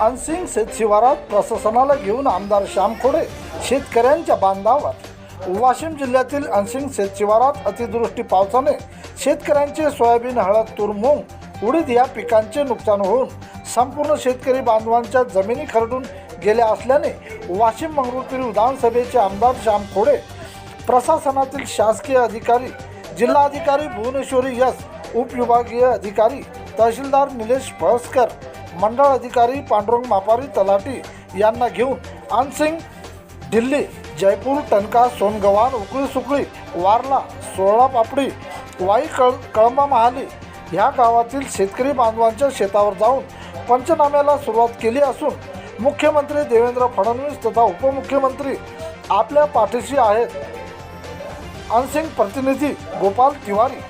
Unseen शेत शिवारात प्रशासनाला घेऊन आमदार श्याम खोडे शेतकऱ्यांच्या बांधावर. वाशिम जिल्ह्यातील अनसिंग शेत शिवारात अतिदृष्टी पावसाने शेतकऱ्यांचे सोयाबीन हळद तूर मूग उडीद या पिकांचे नुकसान होऊन संपूर्ण शेतकरी बांधवांच्या जमिनी खरडून गेल्या असल्याने वाशिम मंगरुळपीर विधानसभेचे आमदार श्याम खोडे प्रशासनातील शासकीय अधिकारी जिल्हाधिकारी भुवनेश्वरी यस उपविभागीय अधिकारी तहसीलदार निलेश पळसकर मंडळ अधिकारी पांडुरंग मापारी तलाटी यांना घेऊन अनसिंग दिल्ली जयपूर टनका सोनगव्हाण उकळी सुकळी वारला सोळा पापडी वाई कळ कळंबा महाली ह्या गावातील शेतकरी बांधवांच्या शेतावर जाऊन पंचनाम्याला सुरुवात केली असून मुख्यमंत्री देवेंद्र फडणवीस तथा उपमुख्यमंत्री आपल्या पाठीशी आहेत. अनसिंग प्रतिनिधी गोपाल तिवारी